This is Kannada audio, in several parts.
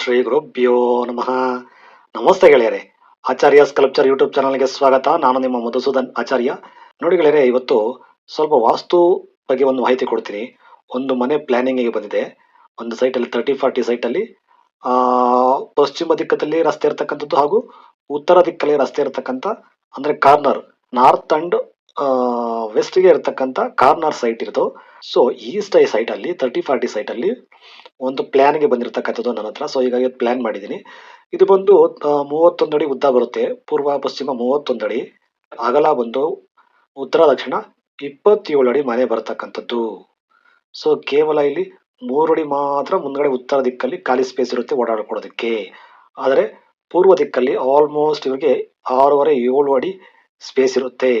ಶ್ರೀ ಗುರುಭ್ಯೋ ನಮಃ. ನಮಸ್ತೆ ಗೆಳೆಯರೆ. ಆಚಾರ್ಯ ಸ್ಕಲ್ಪ್ಚರ್ ಯೂಟ್ಯೂಬ್ ಚಾನಲ್ಗೆ ಸ್ವಾಗತ. ನಾನು ನಿಮ್ಮ ಮಧುಸೂದನ್ ಆಚಾರ್ಯ. ನೋಡಿ ಗೆಳೆಯರೆ, ಇವತ್ತು ಸ್ವಲ್ಪ ವಾಸ್ತು ಬಗ್ಗೆ ಒಂದು ಮಾಹಿತಿ ಕೊಡ್ತೀನಿ. ಒಂದು ಮನೆ ಪ್ಲಾನಿಂಗಿಗೆ ಬಂದಿದೆ. ಒಂದು ಸೈಟಲ್ಲಿ ತರ್ಟಿ ಫಾರ್ಟಿ ಸೈಟಲ್ಲಿ ಪಶ್ಚಿಮ ದಿಕ್ಕದಲ್ಲಿ ರಸ್ತೆ ಇರ್ತಕ್ಕಂಥದ್ದು ಹಾಗೂ ಉತ್ತರ ದಿಕ್ಕಲ್ಲಿ ರಸ್ತೆ ಇರತಕ್ಕಂಥ, ಅಂದರೆ ಕಾರ್ನರ್, ನಾರ್ತ್ ಅಂಡ್ ವೆಸ್ಟ್ಗೆ ಇರತಕ್ಕಂಥ ಕಾರ್ನರ್ ಸೈಟ್ ಇರೋದು. ಸೊ ಈಸ್ಟ್ ಐ ಸೈಟಲ್ಲಿ ತರ್ಟಿ ಫಾರ್ಟಿ ಸೈಟಲ್ಲಿ ಒಂದು ಪ್ಲ್ಯಾನ್ಗೆ ಬಂದಿರತಕ್ಕಂಥದ್ದು ನನ್ನ ಹತ್ರ. ಸೊ ಹೀಗಾಗಿ ಪ್ಲ್ಯಾನ್ ಮಾಡಿದ್ದೀನಿ ಇದು ಬಂದು ಮೂವತ್ತೊಂದು ಅಡಿ ಉದ್ದ ಬರುತ್ತೆ. ಪೂರ್ವ, ಪಶ್ಚಿಮ ಮೂವತ್ತೊಂದು ಅಡಿ. ಅಗಲ ಬಂದು ಉತ್ತರ ದಕ್ಷಿಣ ಇಪ್ಪತ್ತೇಳು ಅಡಿ ಮನೆ ಬರತಕ್ಕಂಥದ್ದು. ಸೊ ಕೇವಲ ಇಲ್ಲಿ ಮೂರು ಅಡಿ ಮಾತ್ರ ಮುಂದ್ಗಡೆ ಉತ್ತರ ದಿಕ್ಕಲ್ಲಿ ಖಾಲಿ ಸ್ಪೇಸ್ ಇರುತ್ತೆ ಓಡಾಡ್ಕೊಳ್ಳೋದಕ್ಕೆ. ಆದರೆ ಪೂರ್ವ ದಿಕ್ಕಲ್ಲಿ ಆಲ್ಮೋಸ್ಟ್ ಇವರಿಗೆ ಆರೂವರೆ ಏಳು ಅಡಿ ಸ್ಪೇಸ್ ಇರುತ್ತೆ.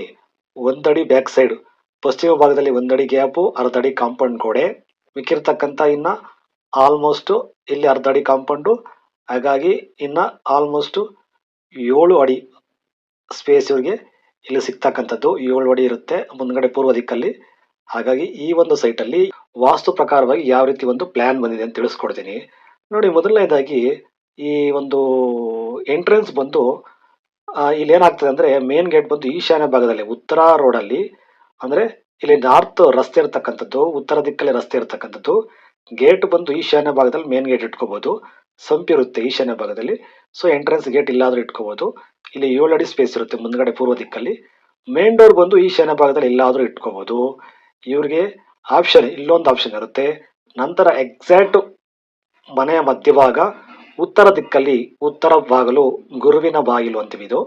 ಒಂದಡಿ ಬ್ಯಾಕ್ ಸೈಡ್ ಪಶ್ಚಿಮ ಭಾಗದಲ್ಲಿ ಒಂದಡಿ ಗ್ಯಾಪು ಅರ್ಧ ಅಡಿ ಕಾಂಪೌಂಡ್ ಗೋಡೆ. ಮಿಕ್ಕಿರ್ತಕ್ಕಂಥ ಇನ್ನ ಆಲ್ಮೋಸ್ಟ್ ಇಲ್ಲಿ ಅರ್ಧ ಅಡಿ ಕಾಂಪೌಂಡು ಹಾಗಾಗಿ ಇನ್ನ ಆಲ್ಮೋಸ್ಟ್ ಏಳು ಅಡಿ ಸ್ಪೇಸ್ ಇವ್ರಿಗೆ ಇಲ್ಲಿ ಸಿಗ್ತಕ್ಕಂಥದ್ದು. ಏಳು ಅಡಿ ಇರುತ್ತೆ ಮುಂದ್ಗಡೆ ಪೂರ್ವ ದಿಕ್ಕಲ್ಲಿ. ಹಾಗಾಗಿ ಈ ಒಂದು ಸೈಟಲ್ಲಿ ವಾಸ್ತು ಪ್ರಕಾರವಾಗಿ ಯಾವ ರೀತಿ ಒಂದು ಪ್ಲಾನ್ ಬಂದಿದೆ ಅಂತ ತಿಳಿಸ್ಕೊಡ್ತೀನಿ. ನೋಡಿ, ಮೊದಲನೇದಾಗಿ ಈ ಒಂದು ಎಂಟ್ರೆನ್ಸ್ ಬಂದು ಇಲ್ಲಿ ಏನಾಗ್ತದೆ ಅಂದ್ರೆ ಮೇನ್ ಗೇಟ್ ಬಂದು ಈಶಾನ್ಯ ಭಾಗದಲ್ಲಿ, ಉತ್ತರ ರೋಡಲ್ಲಿ ಅಂದ್ರೆ ಇಲ್ಲಿ ನಾರ್ತ್ ರಸ್ತೆ ಇರ್ತಕ್ಕಂಥದ್ದು, ಉತ್ತರ ದಿಕ್ಕಲ್ಲಿ ರಸ್ತೆ ಇರ್ತಕ್ಕಂಥದ್ದು ಗೇಟ್ ಬಂದು ಈಶಾನ್ಯ ಭಾಗದಲ್ಲಿ ಮೇನ್ ಗೇಟ್ ಇಟ್ಕೋಬಹುದು ಸಂಪಿರುತ್ತೆ ಈಶಾನ್ಯ ಭಾಗದಲ್ಲಿ. ಸೊ ಎಂಟ್ರೆನ್ಸ್ ಗೇಟ್ ಇಲ್ಲಾದ್ರೂ ಇಟ್ಕೋಬಹುದು ಇಲ್ಲಿ ಏಳು ಅಡಿ ಸ್ಪೇಸ್ ಇರುತ್ತೆ ಮುಂದ್ಗಡೆ ಪೂರ್ವ ದಿಕ್ಕಲ್ಲಿ. ಮೇನ್ ಡೋರ್ ಬಂದು ಈಶಾನ್ಯ ಭಾಗದಲ್ಲಿ ಎಲ್ಲಾದ್ರೂ ಇಟ್ಕೋಬಹುದು ಇವ್ರಿಗೆ ಆಪ್ಷನ್ ಇಲ್ಲೊಂದು ಆಪ್ಷನ್ ಇರುತ್ತೆ. ನಂತರ ಎಕ್ಸಾಕ್ಟ್ ಮನೆಯ ಮಧ್ಯಭಾಗ ಉತ್ತರ ದಿಕ್ಕಲ್ಲಿ ಉತ್ತರ ಬಾಗಿಲು ಗುರುವಿನ ಬಾಗಿಲು ಅಂತೀವಿ ಇದು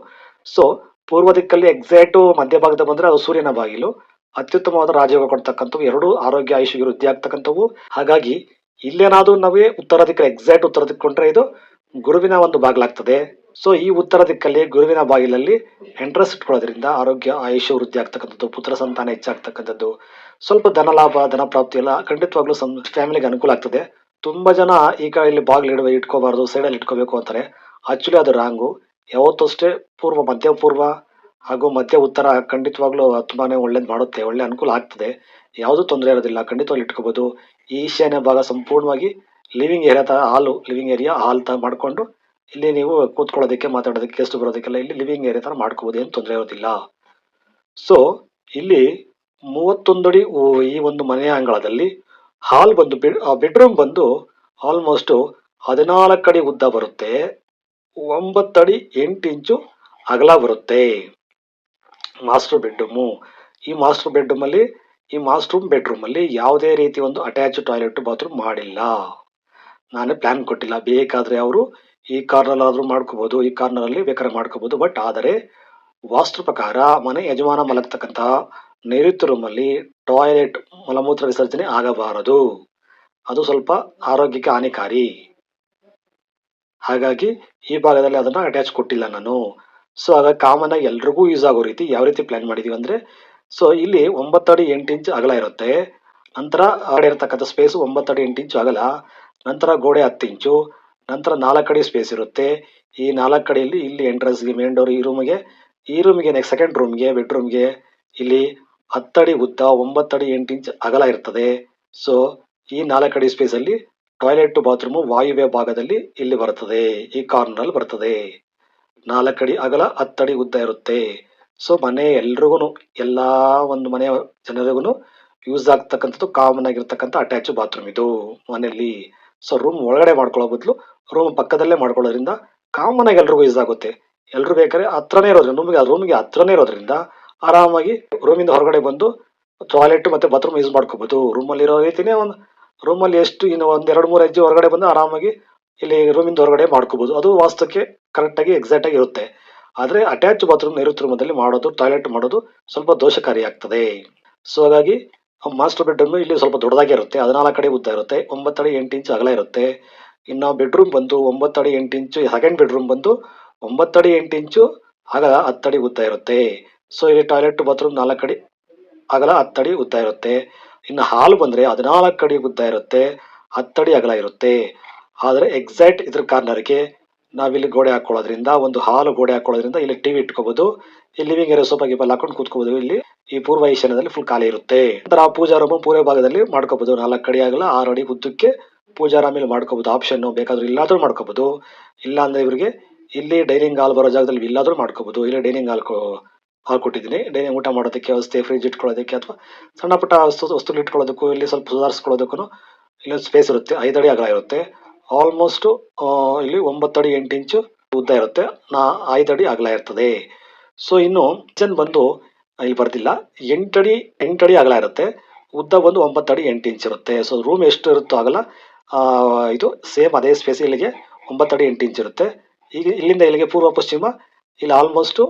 ಸೊ ಪೂರ್ವ ದಿಕ್ಕಲ್ಲಿ ಎಕ್ಸಾಕ್ಟ್ ಮಧ್ಯಭಾಗದ ಬಂದ್ರೆ ಅದು ಸೂರ್ಯನ ಬಾಗಿಲು. ಅತ್ಯುತ್ತಮವಾದ ರಾಜಯೋಗ ಕೊಡ್ತಕ್ಕಂಥವು, ಎರಡು ಆರೋಗ್ಯ ಆಯುಷ್ ವೃದ್ಧಿ ಆಗ್ತಕ್ಕಂಥವು. ಹಾಗಾಗಿ ಇಲ್ಲೇನಾದ್ರೂ ನಾವೇ ಉತ್ತರ ದಿಕ್ಕಲ್ಲಿ ಎಕ್ಸಾಕ್ಟ್ ಉತ್ತರ ದಿಕ್ಕೊಂಡ್ರೆ ಇದು ಗುರುವಿನ ಒಂದು ಬಾಗಿಲಾಗ್ತದೆ. ಸೊ ಈ ಉತ್ತರ ದಿಕ್ಕಲ್ಲಿ ಗುರುವಿನ ಬಾಗಿಲಲ್ಲಿ ಎಂಟ್ರೆಸ್ ಇಟ್ಕೊಳ್ಳೋದ್ರಿಂದ ಆರೋಗ್ಯ, ಆಯುಷ್ಯ ವೃದ್ಧಿ ಆಗ್ತಕ್ಕಂಥದ್ದು, ಪುತ್ರ ಸಂತಾನ ಹೆಚ್ಚಾಗ್ತಕ್ಕಂಥದ್ದು. ಸ್ವಲ್ಪ ಧನ ಲಾಭ, ಧನ ಪ್ರಾಪ್ತಿ ಎಲ್ಲ ಖಂಡಿತವಾಗ್ಲೂ ಫ್ಯಾಮಿಲಿಗೆ ಅನುಕೂಲ ಆಗ್ತದೆ. ತುಂಬಾ ಜನ ಈಗ ಇಲ್ಲಿ ಬಾಗಿಲು ಇಟ್ಕೋಬಾರ್ದು ಸೈಡಲ್ಲಿ ಇಟ್ಕೋಬೇಕು ಅಂತಾರೆ. ಆಕ್ಚುಲಿ ಅದು ರಾಂಗು ಯಾವತ್ತೂ ಅಷ್ಟೇ ಪೂರ್ವ, ಮಧ್ಯ ಪೂರ್ವ ಹಾಗೂ ಮಧ್ಯ ಉತ್ತರ ಖಂಡಿತವಾಗ್ಲೂ ತುಂಬಾನೇ ಒಳ್ಳೇದು ಮಾಡುತ್ತೆ, ಒಳ್ಳೆ ಅನುಕೂಲ ಆಗ್ತದೆ. ಯಾವುದೂ ತೊಂದರೆ ಇರೋದಿಲ್ಲ, ಖಂಡಿತವಾಗ್ಲೂ ಇಟ್ಕೋಬಹುದು ಈ ಈಶಾನ್ಯ ಭಾಗ ಸಂಪೂರ್ಣವಾಗಿ ಲಿವಿಂಗ್ ಏರಿಯಾ ತರ ಹಾಲು ಲಿವಿಂಗ್ ಏರಿಯಾ ಹಾಲ್ ತರ ಮಾಡ್ಕೊಂಡು ಇಲ್ಲಿ ನೀವು ಕೂತ್ಕೊಳ್ಳೋದಕ್ಕೆ, ಮಾತಾಡೋದಕ್ಕೆ ಎಷ್ಟು ಬರೋದಕ್ಕೆಲ್ಲ ಇಲ್ಲಿ ಲಿವಿಂಗ್ ಏರಿಯಾ ತರ ಮಾಡ್ಕೋಬಹುದು ಏನು ತೊಂದರೆ ಇರೋದಿಲ್ಲ. ಸೊ ಇಲ್ಲಿ ಮೂವತ್ತೊಂದು ಅಡಿ ಉ- ಈ ಒಂದು ಮನೆಯ ಅಂಗಳದಲ್ಲಿ ಹಾಲ್ ಬಂದು ಬೆಡ್ರೂಮ್ ಬಂದು ಆಲ್ಮೋಸ್ಟ್ ಹದಿನಾಲ್ಕು ಅಡಿ ಉದ್ದ ಬರುತ್ತೆ. ಒಂಬತ್ತು ಅಡಿ ಎಂಟು ಇಂಚು ಅಗಲ ಬರುತ್ತೆ. ಮಾಸ್ಟರ್ ಬೆಡ್ರೂಮು ಈ ಮಾಸ್ಟರ್ ಬೆಡ್ರೂಮ್ ಅಲ್ಲಿ, ಈ ಮಾಸ್ಟರ್ ಬೆಡ್ರೂಮ್ ಅಲ್ಲಿ ಯಾವುದೇ ರೀತಿ ಒಂದು ಅಟ್ಯಾಚ್ ಟಾಯ್ಲೆಟ್ ಬಾತ್ರೂಮ್ ಮಾಡಿಲ್ಲ. ನಾನೇ ಪ್ಲಾನ್ ಕೊಟ್ಟಿಲ್ಲ. ಬೇಕಾದ್ರೆ ಅವರು ಈ ಕಾರ್ನರ್ ಆದ್ರೂ ಮಾಡ್ಕೋಬಹುದು ಈ ಕಾರ್ನರ್ ಅಲ್ಲಿ ಬೇಕಾದ್ರೆ ಮಾಡ್ಕೋಬಹುದು ಬಟ್ ಆದರೆ ವಾಸ್ತು ಪ್ರಕಾರ ಮನೆ ಯಜಮಾನ ಮಲಗ್ತಕ್ಕಂತಹ ರೂಮ್ ಅಲ್ಲಿ ಟಾಯ್ಲೆಟ್ ಮಲಮೂತ್ರ ವಿಸರ್ಜನೆ ಆಗಬಾರದು. ಅದು ಸ್ವಲ್ಪ ಆರೋಗ್ಯಕ್ಕೆ ಹಾನಿಕಾರಿ. ಹಾಗಾಗಿ ಈ ಭಾಗದಲ್ಲಿ ಅದನ್ನ ಅಟ್ಯಾಚ್ ಕೊಟ್ಟಿಲ್ಲ ನಾನು. ಸೊ ಆಗ ಕಾಮನ್ ಆಗಿ ಎಲ್ರಿಗೂ ಯೂಸ್ ಆಗೋ ರೀತಿ ಯಾವ ರೀತಿ ಪ್ಲಾನ್ ಮಾಡಿದೀವಿ ಅಂದ್ರೆ ಸೊ ಇಲ್ಲಿ ಒಂಬತ್ತು ಅಡಿ ಎಂಟು ಇಂಚ್ ಅಗಲ ಇರುತ್ತೆ. ನಂತರ ಆಡೆ ಇರತಕ್ಕಂಥ ಸ್ಪೇಸ್ ಒಂಬತ್ತು ಅಡಿ ಎಂಟು ಇಂಚು ಅಗಲ, ನಂತರ ಗೋಡೆ ಹತ್ತು ಇಂಚು, ನಂತರ ನಾಲ್ಕು ಅಡಿ ಸ್ಪೇಸ್ ಇರುತ್ತೆ. ಈ ನಾಲ್ಕು ಅಡಿಯಲ್ಲಿ ಇಲ್ಲಿ ಎಂಟ್ರೆನ್ಸ್ಗೆ ಮೇನ್ ಡೋರ್ ಈ ರೂಮ್ಗೆ ಈ ರೂಮ್ಗೆ ನೆಕ್ಸ್ಟ್ ಸೆಕೆಂಡ್ ರೂಮ್ಗೆ ಬೆಡ್ರೂಮ್ಗೆ ಇಲ್ಲಿ ಹತ್ತಡಿ ಉದ್ದ ಒಂಬತ್ತಡಿ ಎಂಟು ಇಂಚ್ ಅಗಲ ಇರ್ತದೆ. ಸೊ ಈ ನಾಲ್ಕಡಿ ಅಡಿ ಸ್ಪೇಸ್ ಅಲ್ಲಿ ಟಾಯ್ಲೆಟ್ ಬಾತ್ರೂಮ್ ವಾಯುವ್ಯ ಭಾಗದಲ್ಲಿ ಇಲ್ಲಿ ಬರ್ತದೆ ಈ ಕಾರ್ನರ್ ಅಲ್ಲಿ ಬರ್ತದೆ ನಾಲ್ಕಡಿ ಅಗಲ ಹತ್ತಡಿ ಉದ್ದ ಇರುತ್ತೆ. ಸೊ ಮನೆ ಎಲ್ರಿಗೂ ಎಲ್ಲಾ ಒಂದು ಮನೆಯ ಜನರಿಗೂ ಯೂಸ್ ಆಗ್ತಕ್ಕಂಥದ್ದು ಕಾಮನ್ ಆಗಿರ್ತಕ್ಕಂಥ ಅಟ್ಯಾಚ್ ಬಾತ್ರೂಮ್ ಇದು ಮನೆಯಲ್ಲಿ. ಸೊ ರೂಮ್ ಒಳಗಡೆ ಮಾಡ್ಕೊಳ್ಳೋ ಬದಲು ರೂಮ್ ಪಕ್ಕದಲ್ಲೇ ಮಾಡ್ಕೊಳ್ಳೋದ್ರಿಂದ ಕಾಮನ್ ಆಗಿ ಎಲ್ರಿಗೂ ಯೂಸ್ ಆಗುತ್ತೆ. ಎಲ್ರು ಬೇಕಾದ್ರೆ ಹತ್ರನೇ ಇರೋದ್ರಿಂದ ರೂಮ್ಗೆ ರೂಮ್ಗೆ ಹತ್ರನೇ ಇರೋದ್ರಿಂದ ಆರಾಮಾಗಿ ರೂಮಿಂದ ಹೊರಗಡೆ ಬಂದು ಟಾಯ್ಲೆಟ್ ಮತ್ತೆ ಬಾತ್ರೂಮ್ ಯೂಸ್ ಮಾಡ್ಕೋಬಹುದು ರೂಮಲ್ಲಿ ಇರೋ ರೀತಿನೇ ಒಂದು ರೂಮಲ್ಲಿ ಎಷ್ಟು ಇನ್ನು ಒಂದ್ ಎರಡು, ಮೂರು ಹೆಜ್ಜೆ ಹೊರಗಡೆ ಬಂದು ಆರಾಮಾಗಿ ಇಲ್ಲಿ ರೂಮಿಂದ ಹೊರಗಡೆ ಮಾಡ್ಕೋಬಹುದು ಅದು ವಾಸ್ತವಕ್ಕೆ ಕರೆಕ್ಟ್ ಆಗಿ ಎಕ್ಸಾಕ್ಟ್ ಆಗಿ ಇರುತ್ತೆ. ಆದ್ರೆ ಅಟ್ಯಾಚ್ ಬಾತ್ರೂಮ್ ನೈಋತ್ಯ ರೂಮದಲ್ಲಿ ಮಾಡೋದು ಟಾಯ್ಲೆಟ್ ಮಾಡೋದು ಸ್ವಲ್ಪ ದೋಷಕಾರಿ ಆಗ್ತದೆ. ಸೊ ಹಾಗಾಗಿ ಮಾಸ್ಟರ್ ಬೆಡ್ರೂಮ್ ಇಲ್ಲಿ ಸ್ವಲ್ಪ ದೊಡ್ಡದಾಗಿ ಇರುತ್ತೆ. ಹದಿನಾಲ್ಕು ಅಡಿ ಉದ್ದ ಇರುತ್ತೆ, ಒಂಬತ್ತು ಅಡಿ ಎಂಟು ಇಂಚು ಅಗಲ ಇರುತ್ತೆ. ಇನ್ನು ಬೆಡ್ರೂಮ್ ಬಂದು ಒಂಬತ್ತು ಅಡಿ ಎಂಟು ಇಂಚು ಸೆಕೆಂಡ್ ಬೆಡ್ರೂಮ್ ಬಂದು ಒಂಬತ್ತು ಅಡಿ ಎಂಟು ಇಂಚು ಅಗಲ ಹತ್ತಡಿ ಉದ್ದ ಇರುತ್ತೆ. ಸೊ ಇಲ್ಲಿ ಟಾಯ್ಲೆಟ್ ಬಾತ್ರೂಮ್ ನಾಲ್ಕು ಅಡಿ, ಅಗಲ ಹತ್ತಡಿ ಉದ್ದ ಇರುತ್ತೆ. ಇನ್ನು ಹಾಲ್ ಬಂದ್ರೆ ಹದಿನಾಲ್ಕು ಅಡಿ ಉದ್ದ ಇರುತ್ತೆ ಹತ್ತಡಿ ಅಗಲ ಇರುತ್ತೆ. ಆದ್ರೆ ಎಕ್ಸಾಕ್ಟ್ ಇದ್ರ ಕಾರ್ನರ್ಗೆ ನಾವಿಲ್ಲಿ ಗೋಡೆ ಹಾಕೊಳ್ಳೋದ್ರಿಂದ, ಒಂದು ಹಾಲು ಗೋಡೆ ಹಾಕೊಳ್ಳೋದ್ರಿಂದ ಇಲ್ಲಿ ಟಿವಿ ಇಟ್ಕೋಬಹುದು ಇಲ್ಲಿ ಲಿವಿಂಗ್ ಏರಿಯಾ ಸೋಫಾ ಗೀಪ ಹಾಕೊಂಡು ಕೂತ್ಕೋಬಹುದು ಇಲ್ಲಿ ಈ ಪೂರ್ವ ಈಶಾನ್ಯದಲ್ಲಿ ಫುಲ್ ಖಾಲಿ ಇರುತ್ತೆ. ನಂತರ ಪೂಜಾ ರೂಮ್ ಪೂರ್ವ ಭಾಗದಲ್ಲಿ ಮಾಡ್ಕೋಬಹುದು ನಾಲ್ಕು ಅಡಿ ಆಗಲ್ಲ ಆರು ಅಡಿ ಉದ್ದಕ್ಕೆ ಪೂಜಾ ಮೇಲೆ ಮಾಡ್ಕೋಬಹುದು ಆಪ್ಷನ್ ಬೇಕಾದ್ರೂ ಇಲ್ಲಾದ್ರೂ ಮಾಡ್ಕೋಬಹುದು ಇಲ್ಲ ಅಂದ್ರೆ ಇವರಿಗೆ ಇಲ್ಲಿ ಡೈನಿಂಗ್ ಹಾಲ್ ಬರೋ ಜಾಗದಲ್ಲಿ ಇಲ್ಲಾದ್ರೂ ಮಾಡ್ಕೋಬಹುದು ಇಲ್ಲಿ ಡೈನಿಂಗ್ ಹಾಲ್ ಹಾಲ್ ಕೊಟ್ಟಿದ್ದೀನಿ ಡೈನಿಂಗ್ ಊಟ ಮಾಡೋದಕ್ಕೆ, ವ್ಯವಸ್ಥೆ ಫ್ರಿಜ್ ಇಟ್ಕೊಳ್ಳೋದಕ್ಕೆ ಅಥವಾ ಸಣ್ಣ ಪುಟ್ಟ ವಸ್ತು, ವಸ್ತುಗಳು ಇಟ್ಕೊಳ್ಳೋದಕ್ಕೂ, ಇಲ್ಲಿ ಸ್ವಲ್ಪ ಸುಧಾರಿಸ್ಕೊಳ್ಳೋದಕ್ಕೂ ಇಲ್ಲಿ ಸ್ಪೇಸ್ ಇರುತ್ತೆ. ಐದು ಅಡಿ ಅಗಲ ಇರುತ್ತೆ. ಆಲ್ಮೋಸ್ಟ್ ಇಲ್ಲಿ ಒಂಬತ್ತು ಅಡಿ ಎಂಟು ಇಂಚು ಉದ್ದ ಇರುತ್ತೆ. ನಾ ಐದು ಅಡಿ ಅಗಲ ಇರ್ತದೆ. ಸೊ ಇನ್ನು ಕಿಚನ್ ಬಂದು ಇಲ್ಲಿ ಬರ್ತಿಲ್ಲ ಎಂಟಡಿ ಎಂಟಡಿ ಅಗಲ ಇರುತ್ತೆ. ಉದ್ದ ಬಂದು ಒಂಬತ್ತು ಅಡಿ ಎಂಟು ಇಂಚ್ ಇರುತ್ತೆ. ಸೊ ರೂಮ್ ಎಷ್ಟು ಇರುತ್ತೋ ಅಗಲ ಇದು ಸೇಮ್ ಅದೇ ಸ್ಪೇಸ್ ಇಲ್ಲಿಗೆ ಒಂಬತ್ತು ಅಡಿ ಎಂಟು ಇಂಚ್ ಇರುತ್ತೆ. ಈಗ ಇಲ್ಲಿಂದ ಇಲ್ಲಿಗೆ ಪೂರ್ವ ಪಶ್ಚಿಮ, ಇಲ್ಲಿ ಆಲ್ಮೋಸ್ಟ್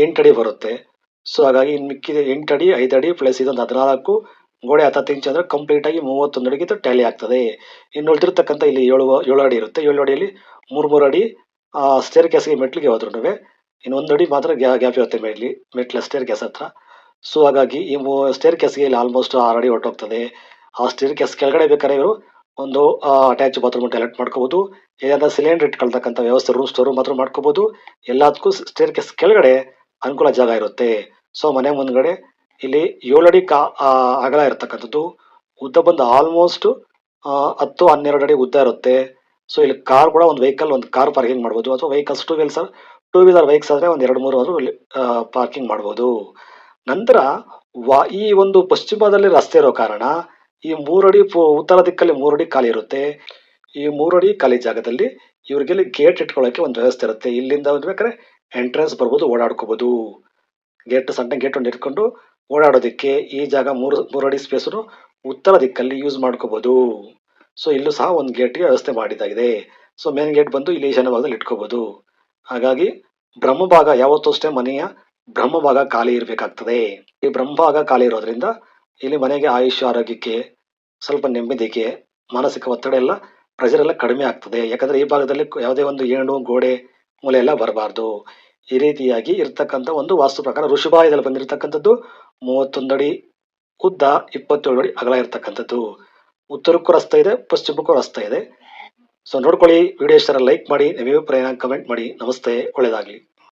ಎಂಟು ಅಡಿ ಬರುತ್ತೆ. ಸೊ ಹಾಗಾಗಿ ಇನ್ನು ಮಿಕ್ಕಿದ ಎಂಟು ಅಡಿ, ಐದು ಅಡಿ ಪ್ಲಸ್ ಇದೊಂದು ಹದಿನಾಲ್ಕು ಗೋಡೆ ಹತ್ತತ್ತು ಇಂಚ್ ಅಂದರೆ ಕಂಪ್ಲೀಟ್ ಆಗಿ ಮೂವತ್ತೊಂದು ಅಡಿಗೆ ಟ್ಯಾಲಿ ಆಗ್ತದೆ. ಇನ್ನು ಉಳಿದಿರ್ತಕ್ಕಂಥ ಇಲ್ಲಿ ಏಳು ಏಳು ಅಡಿ ಇರುತ್ತೆ. ಏಳು ಅಡಿಯಲ್ಲಿ ಮೂರು ಮೂರು ಅಡಿ ಸ್ಟೇರ್ ಗ್ಯಾಸ್ಗೆ ಮೆಟ್ಲಿಗೆ ಹೋದ್ರೂ ಇನ್ನು ಒಂದು ಅಡಿ ಮಾತ್ರ ಗ್ಯಾಪ್ ಇರುತ್ತೆ ಮೆಟ್ಲಿ ಮೆಟ್ಲ ಸ್ಟೇರ್ ಗ್ಯಾಸ್ ಹತ್ರ. ಸೊ ಹಾಗಾಗಿ ಈ ಮೂ ಸ್ಟೇರ್ ಗ್ಯಾಸ್ಗೆ ಇಲ್ಲಿ ಆಲ್ಮೋಸ್ಟ್ ಆರು ಅಡಿ ಹೊರಟೋಗ್ತದೆ ಆ ಸ್ಟೇರ್ ಗ್ಯಾಸ್ ಕೆಳಗಡೆ ಬೇಕಾದ್ರೆ ಇವರು ಒಂದು ಅಟ್ಯಾಚ್ ಬಾತ್ರೂಮ್ ಟಾಯ್ಲೆಟ್ ಮಾಡ್ಕೋಬಹುದು ಏನಾದರೂ ಸಿಲಿಂಡರ್ ಇಟ್ಕೊಳ್ತಕ್ಕಂಥ ವ್ಯವಸ್ಥೆ ರೂಮ್ ಸ್ಟೋರ್ ಮಾತ್ರ ಮಾಡ್ಕೋಬೋದು. ಎಲ್ಲದಕ್ಕೂ ಸ್ಟೇರ್ ಕೇಸ್ ಕೆಳಗಡೆ ಅನುಕೂಲ ಜಾಗ ಇರುತ್ತೆ. ಸೊ ಮನೆ ಮುಂದ್ಗಡೆ ಇಲ್ಲಿ ಏಳು ಅಡಿ ಕಾ ಅಗಲ ಇರತಕ್ಕಂಥದ್ದು. ಉದ್ದ ಬಂದು ಆಲ್ಮೋಸ್ಟ್ ಹತ್ತು, ಹನ್ನೆರಡು ಅಡಿ ಉದ್ದ ಇರುತ್ತೆ. ಸೊ ಇಲ್ಲಿ ಕಾರ್ ಕೂಡ ಒಂದು ವೆಹಿಕಲ್ ಒಂದು ಕಾರ್ ಪಾರ್ಕಿಂಗ್ ಮಾಡ್ಬೋದು. ಅಥವಾ vehicles two wheels two wheeler vehicles ಆದರೆ ಒಂದು ಎರಡು, ಮೂರು ಆದರೂ ಇಲ್ಲಿ ಪಾರ್ಕಿಂಗ್ ಮಾಡ್ಬೋದು. ನಂತರ, ವಾ, ಈ ಒಂದು ಪಶ್ಚಿಮದಲ್ಲಿ ರಸ್ತೆ ಇರೋ ಕಾರಣ, ಈ ಮೂರಡಿ ಉತ್ತರ ದಿಕ್ಕಲ್ಲಿ ಮೂರಡಿ ಖಾಲಿ ಇರುತ್ತೆ. ಈ ಮೂರಡಿ ಖಾಲಿ ಜಾಗದಲ್ಲಿ ಇವ್ರಿಗೆ ಗೇಟ್ ಇಟ್ಕೊಳ್ಳೋಕೆ ಒಂದು ವ್ಯವಸ್ಥೆ ಇರುತ್ತೆ. ಇಲ್ಲಿಂದ ಒಂದು ಬೇಕಾದ್ರೆ ಎಂಟ್ರೆನ್ಸ್ ಬರ್ಬೋದು, ಓಡಾಡ್ಕೋಬೋದು. ಗೇಟ್ ಸಣ್ಣ ಗೇಟ್ ಒಂದು ಇಟ್ಕೊಂಡು ಓಡಾಡೋದಕ್ಕೆ ಈ ಜಾಗ ಮೂರು ಮೂರು ಅಡಿ ಸ್ಪೇಸನ್ನು ಉತ್ತರ ದಿಕ್ಕಲ್ಲಿ ಯೂಸ್ ಮಾಡ್ಕೋಬೋದು. ಸೊ ಇಲ್ಲೂ ಸಹ ಒಂದು ಗೇಟ್ಗೆ ವ್ಯವಸ್ಥೆ ಮಾಡಿದ್ದಾಗಿದೆ. ಸೊ ಮೇನ್ ಗೇಟ್ ಬಂದು ಇಲ್ಲಿ ಈಶಾನ್ಯ ಭಾಗದಲ್ಲಿ ಇಟ್ಕೋಬಹುದು ಹಾಗಾಗಿ ಬ್ರಹ್ಮಭಾಗ ಯಾವತ್ತೂ ಅಷ್ಟೇ ಮನೆಯ ಬ್ರಹ್ಮಭಾಗ ಖಾಲಿ ಇರಬೇಕಾಗ್ತದೆ. ಈ ಬ್ರಹ್ಮಭಾಗ ಖಾಲಿ ಇರೋದ್ರಿಂದ ಇಲ್ಲಿ ಮನೆಗೆ ಆಯುಷ್ಯ, ಆರೋಗ್ಯಕ್ಕೆ ಸ್ವಲ್ಪ ನೆಮ್ಮದಿಗೆ ಮಾನಸಿಕ ಒತ್ತಡ ಎಲ್ಲ ಪ್ರೆಷರ್ ಎಲ್ಲ ಕಡಿಮೆ ಆಗ್ತದೆ. ಯಾಕಂದ್ರೆ ಈ ಭಾಗದಲ್ಲಿ ಯಾವುದೇ ಒಂದು ಏಣು, ಗೋಡೆ ಮೂಲೆ ಎಲ್ಲ ಬರಬಾರ್ದು. ಈ ರೀತಿಯಾಗಿ ಇರ್ತಕ್ಕಂಥ ಒಂದು ವಾಸ್ತು ಪ್ರಕಾರ ಋಷಭಾಯದಲ್ಲಿ ಬಂದಿರತಕ್ಕಂಥದ್ದು ಮೂವತ್ತೊಂದು ಅಡಿ ಉದ್ದ ಇಪ್ಪತ್ತೇಳು ಅಡಿ ಅಗಲ ಇರತಕ್ಕಂಥದ್ದು. ಉತ್ತರಕ್ಕೂ ರಸ್ತೆ ಇದೆ, ಪಶ್ಚಿಮಕ್ಕೂ ರಸ್ತೆ ಇದೆ. ಸೊ ನೋಡ್ಕೊಳ್ಳಿ ವಿಡಿಯೋ ಇಷ್ಟ ಲೈಕ್ ಮಾಡಿ ನಿಮ್ಮ ಅಭಿಪ್ರಾಯ ಕಮೆಂಟ್ ಮಾಡಿ. ನಮಸ್ತೆ, ಒಳ್ಳೆಯದಾಗಲಿ.